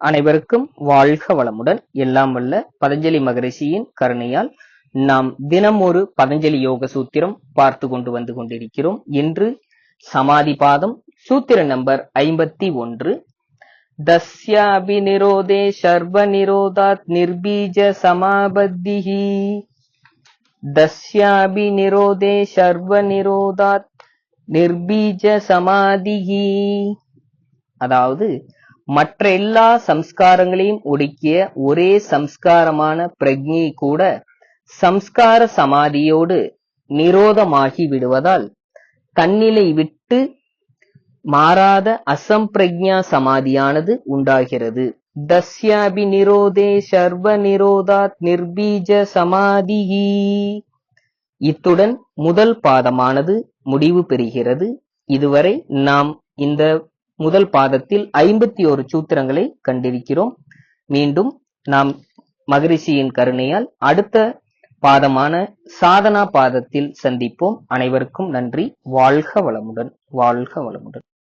அனைவருக்கும் வாழ்க வளமுடன். எல்லாம் வல்ல பதஞ்சலி மகரிஷியின் கருணையால் நாம் தினம் ஒரு பதஞ்சலி யோக சூத்திரம் பார்த்து கொண்டு வந்து கொண்டிருக்கிறோம். இன்று சமாதி பாதம் சூத்திர நம்பர் ஐம்பத்தி ஒன்று. தஸ்யாபி நிரோதே சர்வ நிரோதாத் நிர்பீஜ சமாபத்திஹி. தஸ்யாபி நிரோதே சர்வ நிரோதாத் நிர்பீஜ சமாதிஹி. அதாவது மற்ற எல்லா சம்ஸ்காரங்களையும் ஒடுக்கிய ஒரே சம்ஸ்காரமான பிரக்ஞை கூட சம்ஸ்கார சமாதியோடு நிரோதமாகி விடுவதால் தன்னிலை விட்டு மாறாத அசம்பிரக்ஞா சமாதியானது உண்டாகிறது. தஸ்யாபி நிரோதே சர்வ நிரோதாத் நிர்பீஜ சமாதி இத்துடன் முதல் பாதமானது முடிவு பெறுகிறது. இதுவரை நாம் இந்த முதல் பாதத்தில் ஐம்பத்தி ஒரு சூத்திரங்களை கண்டிருக்கிறோம். மீண்டும் நாம் மகரிஷியின் கருணையால் அடுத்த பாதமான சாதனா பாதத்தில் சந்திப்போம். அனைவருக்கும் நன்றி. வாழ்க வளமுடன். வாழ்க வளமுடன்.